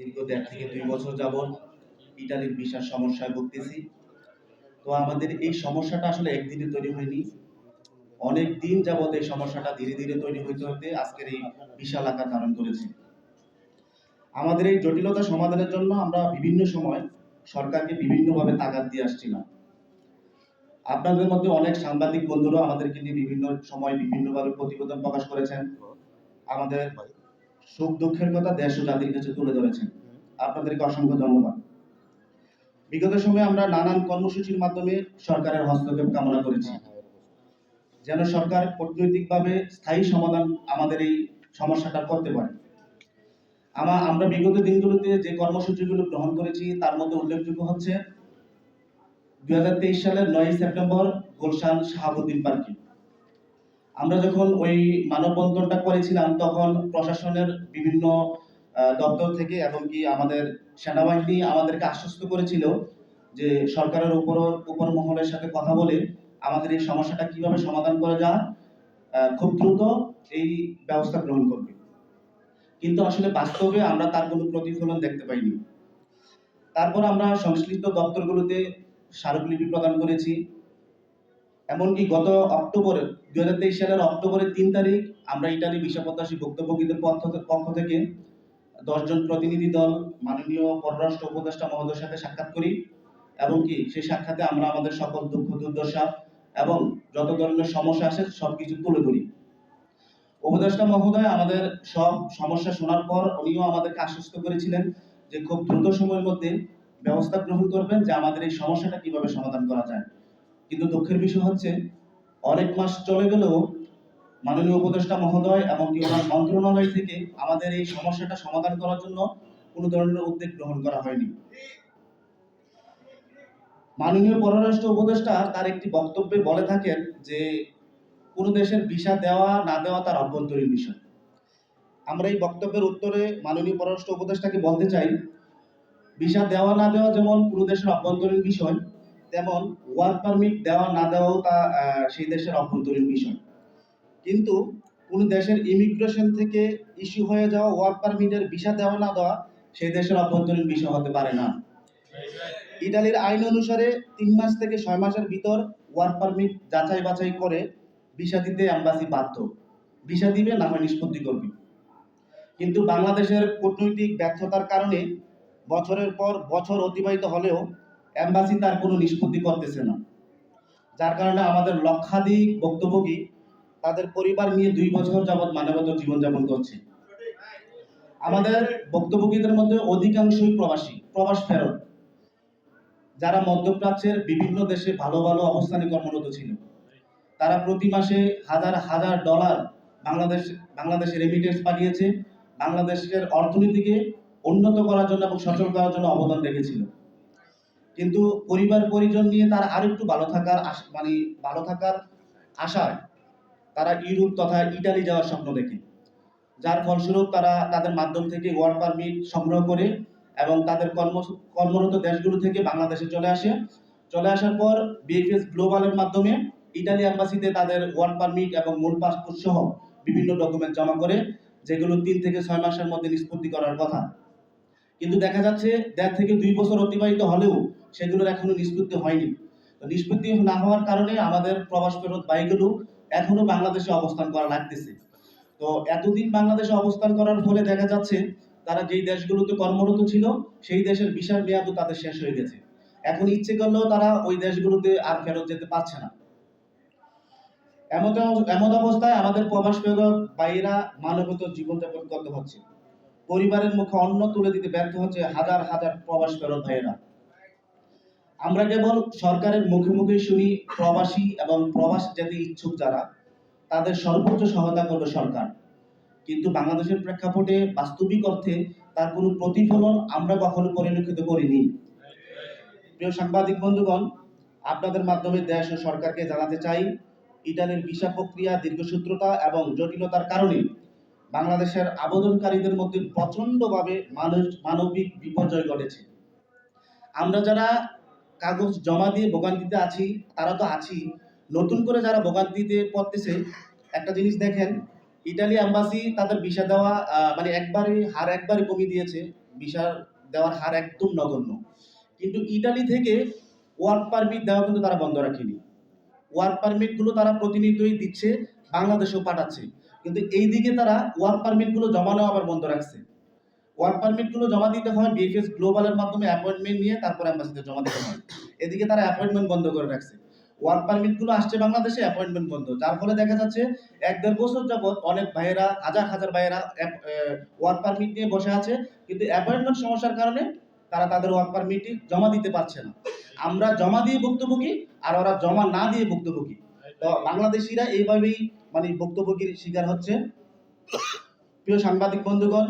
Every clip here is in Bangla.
দীর্ঘ দেড় থেকে দুই বছর যাবৎ ইটালির ভিসার সমস্যায় ভুগতেছি। তো আমাদের এই সমস্যাটা আসলে একদিনে তৈরি হয়নি। অনেক দিন যাবৎ এই সমস্যাটা ধীরে ধীরে তৈরি হইতে হতে আজকের এই বিশাল আকার ধারণ করেছে। আমাদের এই জটিলতা সমাধানের জন্য আমরা বিভিন্ন সময় সরকারকে বিভিন্নভাবে তাগাদ দিয়ে আসছিলাম আপনাদের মধ্যে অনেক সাংবাদিক বন্ধুরা আমাদেরকে নিয়ে বিভিন্ন সময় বিভিন্নভাবে প্রতিবেদন প্রকাশ করেছেন। আমাদের সুখ দুঃখের কথা দেশ ও জাতির কাছে তুলে ধরেছেন। আপনাদেরকে অসংখ্য ধন্যবাদ। বিগত সময়ে আমরা নানান কর্মসূচির মাধ্যমে সরকারের হস্তক্ষেপ কামনা করেছি। যেন সরকার কূটনৈতিকভাবে স্থায়ী সমাধান আমাদের এই সমস্যাটা করতে পারে। আমা আমরা বিগত দিনগুলোতে যে কর্মসূচিগুলো গ্রহণ করেছি, তার মধ্যে উল্লেখযোগ্য হচ্ছে, দুই হাজার তেইশ সালের নয় সেপ্টেম্বর গুলশান শাহাবুদ্দিন পার্কে। আমরা যখন ওই মানববন্ধনটা করেছিলাম, তখন প্রশাসনের বিভিন্ন দপ্তর থেকে এবং কি আমাদের সেনাবাহিনী আমাদেরকে আশ্বস্ত করেছিল যে সরকারের উপর উপর মহলের সাথে কথা বলে আমাদের এই সমস্যাটা কীভাবে সমাধান করা যায় খুব দ্রুত এই ব্যবস্থা গ্রহণ করবে। কিন্তু আসলে বাস্তবে আমরা তার কোনো প্রতিফলন দেখতে পাইনি। তারপর আমরা সংশ্লিষ্ট দপ্তরগুলোতে স্মারকলিপি প্রদান করেছি। এমনকি গত অক্টোবরে দুই হাজার তেইশ সালের অক্টোবরের তিন তারিখ আমরা ইটালি ভিসা প্রত্যাশী ভুক্তভোগীদের পক্ষ পক্ষ থেকে দশজন প্রতিনিধি দল, মাননীয় পররাষ্ট্র উপদেষ্টা মহোদয়ের সাথে সাক্ষাৎ করি এবং কি সেই সাক্ষাতে আমরা আমাদের সকল দুঃখ, দুর্দশা এবং যত ধরনের সমস্যা আছে সবকিছু তুলে ধরি। উপদেষ্টা মহোদয় আমাদের সব সমস্যা শোনার পর উনিও আমাদেরকে আশ্বস্ত করেছিলেন যে খুব দ্রুত সময়ের মধ্যে ব্যবস্থা গ্রহণ করবেন যে আমাদের এই সমস্যাটা কীভাবে সমাধান করা যায়। কিন্তু দুঃখের বিষয় হচ্ছে, অনেক মাস চলে গেলেও মাননীয় উপদেষ্টা মহোদয় এবং ওনার মন্ত্রণালয় থেকে আমাদের এই সমস্যাটা সমাধান করার জন্য কোনো ধরনের উদ্যোগ গ্রহণ করা হয়নি। মাননীয় পররাষ্ট্র উপদেষ্টা তার একটি বক্তব্যে বলে থাকেন যে, কোনো দেশের ভিসা দেওয়া, না দেওয়া তার অভ্যন্তরীণ বিষয়। আমরা এই বক্তব্যের উত্তরে মাননীয় পররাষ্ট্র উপদেষ্টাকে বলতে চাই, ভিসা দেওয়া, না দেওয়া যেমন কোনো দেশের অভ্যন্তরীণ বিষয় তেমন ওয়ার্ক পারমিট দেওয়া না দেওয়াও তা সেই দেশের অভ্যন্তরীণ বিষয়। কিন্তু কোনো দেশের ইমিগ্রেশন থেকে ইস্যু হয়ে যাওয়া ওয়ার্ক পারমিটের ভিসা দেওয়া না দেওয়া সেই দেশের অভ্যন্তরীণ বিষয় হতে পারে না। ইটালির আইন অনুসারে তিন মাস থেকে ছয় মাসের ভিতর ওয়ার্ক পারমিট যাচাই বাছাই করে ভিসা দিতে অ্যাম্বাসি বাধ্য। ভিসা দিবে না হয় নিষ্পত্তি করবে। কিন্তু বাংলাদেশের কূটনৈতিক ব্যর্থতার কারণে বছরের পর বছর অতিবাহিত হলেও অ্যাম্বাসি তার কোনো নিষ্পত্তি করতেছে না। যার কারণে আমাদের লক্ষাধিক বক্তব্যী তাদের পরিবার নিয়ে দুই বছর যাবৎ মানবত জীবনযাপন করছে। আমাদের বক্তব্যীদের মধ্যে অধিকাংশই প্রবাসী, প্রবাস ফেরত। যারা মধ্যপ্রাচ্যের বিভিন্ন দেশে ভালো ভালো অবস্থানে কর্মরত ছিল। তারা প্রতি মাসে হাজার হাজার ডলার বাংলাদেশ, বাংলাদেশে রেমিটেন্স পাঠিয়েছে। বাংলাদেশের অর্থনীতিকে উন্নত করার জন্য এবং সচল করার জন্য অবদান রেখেছিল। কিন্তু পরিবার পরিজন নিয়ে তার আরেকটু ভালো থাকার মানে ভালো থাকার আশায় তারা ইউরোপ তথা ইটালি যাওয়ার স্বপ্ন দেখে। যার ফলস্বরূপ তারা তাদের মাধ্যম থেকে ওয়ার্ক পারমিট সংগ্রহ করে এবং তাদের কর্ম, কর্মরত দেশগুলো থেকে বাংলাদেশে চলে আসে। চলে আসার পর বিএফএস গ্লোবালের মাধ্যমে ইটালি অ্যাম্বাসিতে তাদের ওয়ার্ক পারমিট এবং মূল পাসপোর্ট সহ বিভিন্ন ডকুমেন্ট জমা করে, যেগুলো তিন থেকে ছয় মাসের মধ্যে নিষ্পত্তি করার কথা। কিন্তু দেখা যাচ্ছে দেড় থেকে দুই বছর অতিবাহিত হলেও সেগুলোর এখনও নিষ্পত্তি হয়নি। নিষ্পত্তি না হওয়ার কারণে আমাদের প্রবাস ফেরত বাইকগুলো এখনও বাংলাদেশে অবস্থান করা লাগতেছে। তো এতদিন বাংলাদেশে অবস্থান করার ফলে দেখা যাচ্ছে তারা যেই দেশগুলোতে কর্মরত ছিল, সেই দেশের ভিসার মেয়াদও তাদের শেষ হয়ে গেছে। এখন ইচ্ছে করলেও তারা ওই দেশগুলোতে আর ফেরত যেতে পারছে না। এমন এমন অবস্থায় আমাদের প্রবাস ফেরত বাইরা মানবত জীবনযাপন করতে হচ্ছে। পরিবারের মুখে অন্ন তুলে দিতে ব্যর্থ হচ্ছে হাজার হাজার প্রবাস ফেরত ভাইয়েরা। আমরা কেবল সরকারের মুখে মুখে শুনি প্রবাসী এবং প্রবাস যেতে ইচ্ছুক যারা, তাদের সর্বোচ্চ সহায়তা করবে সরকার। কিন্তু বাংলাদেশের প্রেক্ষাপটে বাস্তবিক অর্থে তার কোনো প্রতিফলন আমরা কখনো পরিলক্ষিত করিনি। প্রিয় সাংবাদিক বন্ধুগণ, আপনাদের মাধ্যমে দেশ ও সরকারকে জানাতে চাই, ইটালির ভিসা প্রক্রিয়া দীর্ঘসূত্রতা এবং জটিলতার কারণে বাংলাদেশের আবেদনকারীদের মধ্যে প্রচণ্ডভাবে মানুষ মানবিক বিপর্যয় ঘটেছে। আমরা যারা কাগজ জমা দিয়ে ভোগান্তিতে আছি, তারা তো আছি। নতুন করে যারা ভোগান্তিতে পড়তেছে, একটা জিনিস দেখেন, ইটালি অ্যাম্বাসি তাদের ভিসা দেওয়া মানে একবারে, হার একবারে কমিয়ে দিয়েছে। ভিসা দেওয়ার হার একদম নগণ্য। কিন্তু ইটালি থেকে ওয়ার্ক পারমিট দেওয়া কিন্তু তারা বন্ধ রাখেনি। ওয়ার্ক পারমিটগুলো তারা প্রতিনিয়তই দিচ্ছে, বাংলাদেশেও পাঠাচ্ছে। কিন্তু এইদিকে তারা ওয়ার্ক পারমিটগুলো জমা নেওয়া আবার বন্ধ রাখছে। ওয়ার্ক পারমিটগুলো জমা দিতে হয় বিএফএস গ্লোবালের মাধ্যমে অ্যাপয়েন্টমেন্ট নিয়ে, তারপর অ্যাম্বাসিতে জমা দিতে হয়। এদিকে তারা অ্যাপয়েন্টমেন্ট বন্ধ করে রাখছে। ওয়ার্ক পারমিটগুলো আসছে বাংলাদেশে, অ্যাপয়েন্টমেন্ট বন্ধ। যার ফলে দেখা যাচ্ছে এক দেড় বছর যাবত অনেক ভাইয়েরা, হাজার হাজার ভাইয়েরা ওয়ার্ক পারমিট নিয়ে বসে আছে। কিন্তু অ্যাপয়েন্টমেন্ট সমস্যার কারণে তারা তাদের ওয়ার্ক পারমিটটি জমা দিতে পারছে না। আমরা জমা দিয়ে ভুক্তভোগী আর ওরা জমা না দিয়ে ভুক্তভোগী। তো বাংলাদেশিরা এইভাবেই মানে ভুক্তভোগীর শিকার হচ্ছে। প্রিয় সাংবাদিক বন্ধুগণ,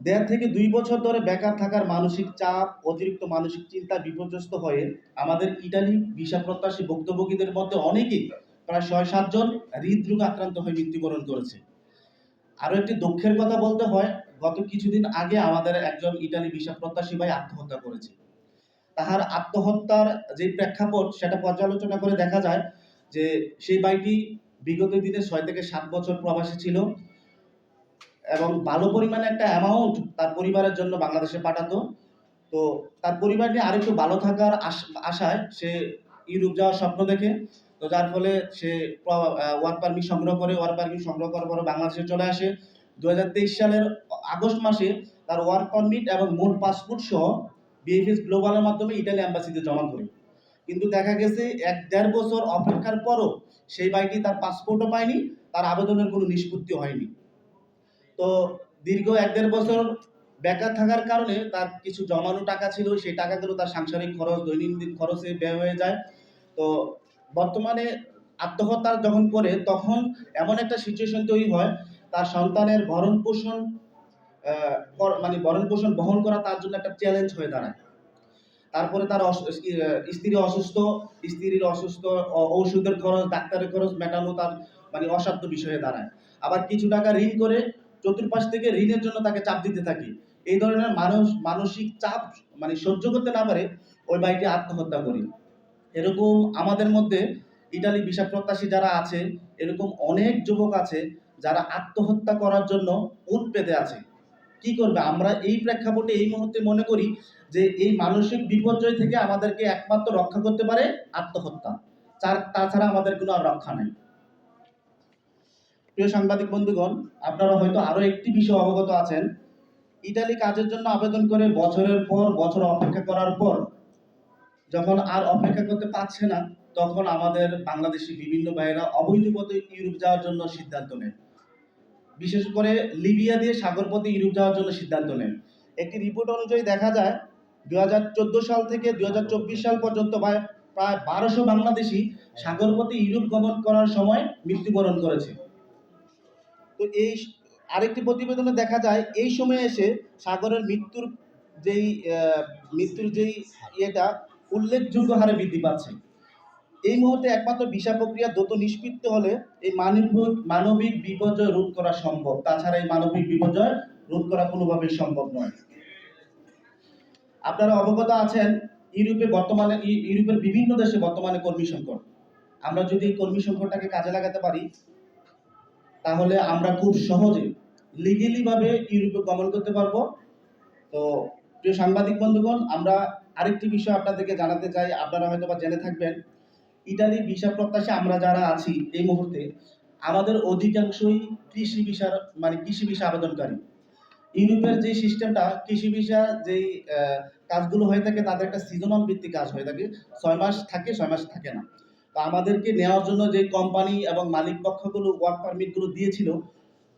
দেড় থেকে দুই বছর ধরে বেকার থাকার মানসিক চাপ, অতিরিক্ত মানসিক চিন্তা বিপর্যস্ত হয়ে আমাদের ইটালি ভিসা প্রত্যাশী ভুক্তভোগীদের মধ্যে অনেকেই প্রায় ছয় সাতজন হৃদরোগ আক্রান্ত হয়ে মৃত্যুবরণ করেছে। আরও একটি দুঃখের কথা বলতে হয়, গত কিছুদিন আগে আমাদের একজন ইটালি ভিসা প্রত্যাশী ভাই আত্মহত্যা করেছে। তাহার আত্মহত্যার যে প্রেক্ষাপট, সেটা পর্যালোচনা করে দেখা যায় যে সেই ভাইটি বিগত দিনে ছয় থেকে সাত বছর প্রবাসী ছিল এবং ভালো পরিমাণে একটা অ্যামাউন্ট তার পরিবারের জন্য বাংলাদেশে পাঠাতো। তো তার পরিবার নিয়ে আরেকটু ভালো থাকার আশ- আশায় সে ইউরোপ যাওয়ার স্বপ্ন দেখে। তো যার ফলে সে ওয়ার্ক পারমিট সংগ্রহ করে, ওয়ার্ক পারমিট সংগ্রহ করার পরে বাংলাদেশে চলে আসে। দু হাজার তেইশ সালের আগস্ট মাসে তার ওয়ার্ক পারমিট এবং মূল পাসপোর্ট সহ বিএফএস গ্লোবালের মাধ্যমে ইটালি অ্যাম্বাসিতে জমা করে। কিন্তু দেখা গেছে এক দেড় বছর অপেক্ষার পরও সেই বাইটি তার পাসপোর্টও পায়নি, তার আবেদনের কোনো নিষ্পত্তি হয়নি। তো দীর্ঘ এক দেড় বছর বেকার থাকার কারণে তার কিছু জমানো টাকা ছিল, সেই টাকাগুলো তার সাংসারিক খরচ, দৈনন্দিন খরচে ব্যয় হয়ে যায়। তো বর্তমানে আত্মহত্যা যখন করে, তখন এমন একটা সিচুয়েশন তৈরি হয়, তার সন্তানের ভরণ পোষণ মানে ভরণ পোষণ বহন করা তার জন্য একটা চ্যালেঞ্জ হয়ে দাঁড়ায়। তারপরে তার স্ত্রী অসুস্থ, স্ত্রীর অসুস্থ ঔষধের খরচ, ডাক্তারের খরচ মেটানো তার মানে অসাধ্য বিষয়ে দাঁড়ায়। আবার কিছু টাকা ঋণ করে চতুর্পাশ থেকে ঋণের জন্য তাকে চাপ দিতে থাকি। এই ধরনের মানুষ, মানসিক চাপ মানে সহ্য করতে না পারে ওই ভাইটি আত্মহত্যা করি। এরকম আমাদের মধ্যে ইটালি ভিসা প্রত্যাশী যারা আছে, এরকম অনেক যুবক আছে যারা আত্মহত্যা করার জন্য উৎ পেতে আছে। কি করবে? আমরা এই প্রেক্ষাপটে এই মুহূর্তে মনে করি যে এই মানসিক বিপর্যয় থেকে আমাদেরকে একমাত্র রক্ষা করতে পারে আত্মহত্যা। তার- তাছাড়া আমাদের কোনো আর রক্ষা নাই। প্রিয় সাংবাদিক বন্ধুগণ, আপনারা হয়তো আরও একটি বিষয় অবগত আছেন। ইটালি কাজের জন্য আবেদন করে বছরের পর বছর অপেক্ষা করার পর যখন আর অপেক্ষা করতে পারছে না, তখন আমাদের বাংলাদেশি বিভিন্ন ভাইয়েরা অবৈধ পথে ইউরোপ যাওয়ার জন্য সিদ্ধান্ত নেয়। বিশেষ করে লিবিয়া দিয়ে সাগর পথে ইউরোপ যাওয়ার জন্য সিদ্ধান্ত নেন। একটি রিপোর্ট অনুযায়ী দেখা যায় দু হাজার চোদ্দ সাল থেকে দু হাজার চব্বিশ সাল পর্যন্ত প্রায় বারোশো বাংলাদেশি সাগর পথে ইউরোপ গমন করার সময় মৃত্যুবরণ করেছে। তো এই আরেকটি প্রতিবেদনে দেখা যায়, এই সময়ে এসে সাগরের মৃত্যুর যেই মৃত্যুর যেই ইয়েটা উল্লেখযোগ্য হারে বৃদ্ধি পাচ্ছে। এই মুহূর্তে একমাত্র ভিসা প্রক্রিয়া দ্রুত নিষ্পৃত্ত হলে এই মানবিক মানবিক বিপর্যয় রোধ করা সম্ভব। তাছাড়া এই মানবিক বিপর্যয় রোধ করা কোনোভাবেই সম্ভব নয়। আপনারা অবগত আছেন, ইউরোপে বর্তমানে ইউরোপের বিভিন্ন দেশে বর্তমানে কর্মী সংকট। আমরা যদি এই কর্মী সংকটটাকে কাজে লাগাতে পারি, তাহলে আমরা খুব সহজে লিগেলি ভাবে ইউরোপে গমন করতে পারব। তো প্রিয় সাংবাদিক বন্ধুগণ, আমরা আরেকটি বিষয় আপনাদেরকে জানাতে চাই। আপনারা হয়তো বা জেনে থাকবেন ইটালি ভিসা প্রত্যাশী আমরা যারা আছি এই মুহূর্তে, আমাদের অধিকাংশই কৃষি ভিসার মানে কৃষি ভিসা আবেদনকারী। ইউরোপের যে সিস্টেমটা, কৃষি ভিসা যেই কাজগুলো হয়ে থাকে, তাদের একটা সিজনাল ভিত্তিক কাজ হয়ে থাকে। ছয় মাস থাকে, ছয় মাস থাকে না। তো আমাদেরকে নেওয়ার জন্য যে কোম্পানি এবং মালিক পক্ষগুলো ওয়ার্ক পারমিটগুলো দিয়েছিল,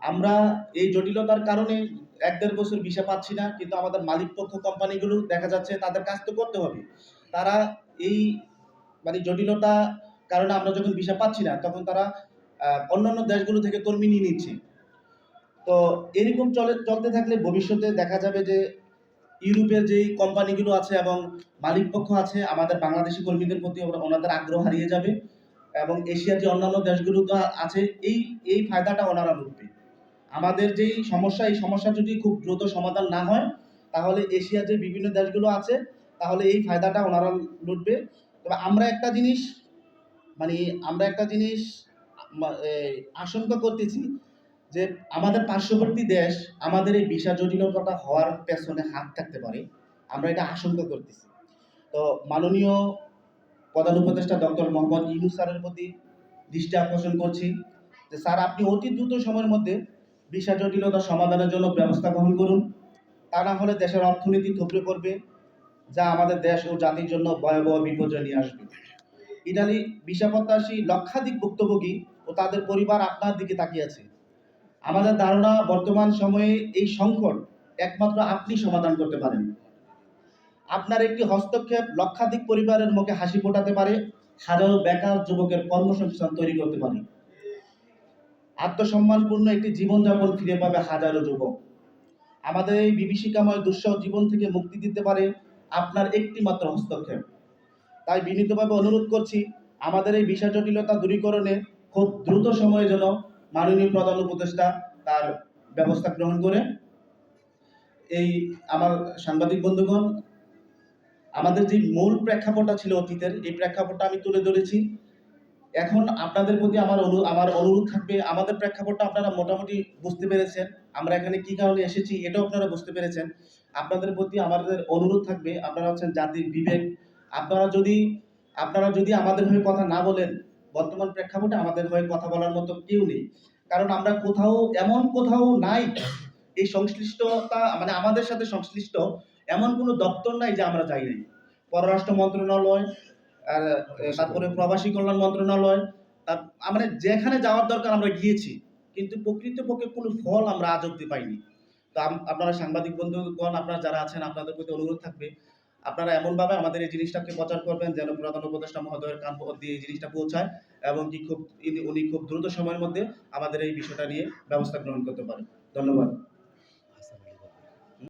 আমরা এই জটিলতার কারণে এক দেড় বছর ভিসা পাচ্ছি না, কিন্তু আমাদের মালিক পক্ষ কোম্পানিগুলো দেখা যাচ্ছে তাদের কাজ তো করতে হবে। তারা এই মানে জটিলতা কারণে আমরা যখন ভিসা পাচ্ছি না, তখন তারা অন্যান্য দেশগুলো থেকে কর্মী নিয়ে নিচ্ছে। তো এরকম চলে, চলতে থাকলে ভবিষ্যতে দেখা যাবে যে ইউরোপের যেই কোম্পানিগুলো আছে এবং মালিক পক্ষ আছে, আমাদের বাংলাদেশি কর্মীদের প্রতি ওনাদের আগ্রহ হারিয়ে যাবে এবং এশিয়ার যে অন্যান্য দেশগুলো তো আছে, এই এই ফায়দাটা ওনারা লুটবে। আমাদের যেই সমস্যা, এই সমস্যা যদি খুব দ্রুত সমাধান না হয়, তাহলে এশিয়ার যে বিভিন্ন দেশগুলো আছে, তাহলে এই ফায়দাটা ওনারা লুটবে। তবে আমরা একটা জিনিস মানে আমরা একটা জিনিস আশঙ্কা করতেছি যে আমাদের পার্শ্ববর্তী দেশ আমাদের এই ভিসা জটিলতাটা হওয়ার পেছনে হাত থাকতে পারে। আমরা এটা আশঙ্কা করতেছি। তো মাননীয় প্রধান উপদেষ্টা ডক্টর মোহাম্মদ ইউনুস স্যারের প্রতি দৃষ্টি আকর্ষণ করছি যে স্যার, আপনি অতি দ্রুত সময়ের মধ্যে ভিসা জটিলতা সমাধানের জন্য ব্যবস্থা গ্রহণ করুন। তা না হলে দেশের অর্থনীতি থুবড়ে পড়বে। যা আমাদের দেশ ও জাতির জন্য ভয়াবহ বিপর্যয় নিয়ে আসবে। ইটালি ভিসা লক্ষাধিক ভুক্তভোগী ও তাদের পরিবার আপনার দিকে তাকিয়ে আছে। আমাদের ধারণা, বর্তমান সময়ে এই সংকট একমাত্র আপনি সমাধান করতে পারেন। আপনার একটি হস্তক্ষেপ লক্ষাধিক পরিবারের মুখে হাসি ফোটাতে পারে, হাজারো বেকার যুবকের কর্মসংস্থান তৈরি করতে পারে। আত্মসম্মানপূর্ণ একটি জীবনযাপন ফিরে পাবে হাজারো যুবক। আমাদের এই বিভীষিকাময় দুঃসহ জীবন থেকে মুক্তি দিতে পারে আপনার একটিমাত্র হস্তক্ষেপ। তাই বিনীতভাবে অনুরোধ করছি, আমাদের এই বিষয় জটিলতা দূরীকরণে খুব দ্রুত সময়ে যেন মাননীয় প্রধান উপদেষ্টা তার ব্যবস্থা গ্রহণ করে। এই আমার সাংবাদিক বন্ধুগণ, আমাদের যে মূল প্রেক্ষাপটটা ছিল অতীতের, এই প্রেক্ষাপটটা আমি তুলে ধরেছি। এখন আপনাদের প্রতি আমার অনু, আমার অনুরোধ থাকবে, আমাদের প্রেক্ষাপটটা আপনারা মোটামুটি বুঝতে পেরেছেন। আমরা এখানে কি কারণে এসেছি এটাও আপনারা বুঝতে পেরেছেন। আপনাদের প্রতি আমাদের অনুরোধ থাকবে, আপনারা হচ্ছেন জাতির বিবেক। আপনারা যদি আপনারা যদি আমাদের হয়ে কথা না বলেন, বর্তমান প্রেক্ষাপটে আমাদের হয়ে কথা বলার মতো কেউ নেই। কারণ আমরা কোথাও, এমন কোথাও নাই। এই সংশ্লিষ্টতা মানে আমাদের সাথে সংশ্লিষ্ট এমন কোনো দপ্তর নাই যে আমরা যাই নাই। পররাষ্ট্র মন্ত্রণালয় তারপরে প্রবাসী কল্যাণ মন্ত্রণালয়, তার মানে যেখানে যাওয়ার দরকার আমরা গিয়েছি, কিন্তু প্রকৃতপক্ষে কোনো ফল আমরা আজ অব্দি পাইনি। তো আপনারা সাংবাদিক বন্ধুগণ, আপনারা যারা আছেন, আপনাদের প্রতি অনুরোধ থাকবে, আপনারা এমনভাবে আমাদের এই জিনিসটাকে প্রচার করবেন যেন প্রধান উপদেষ্টা মহোদয়ের কান অব্দি এই জিনিসটা পৌঁছায় এবং কি খুব উনি খুব দ্রুত সময়ের মধ্যে আমাদের এই বিষয়টা নিয়ে ব্যবস্থা গ্রহণ করতে পারেন। ধন্যবাদ।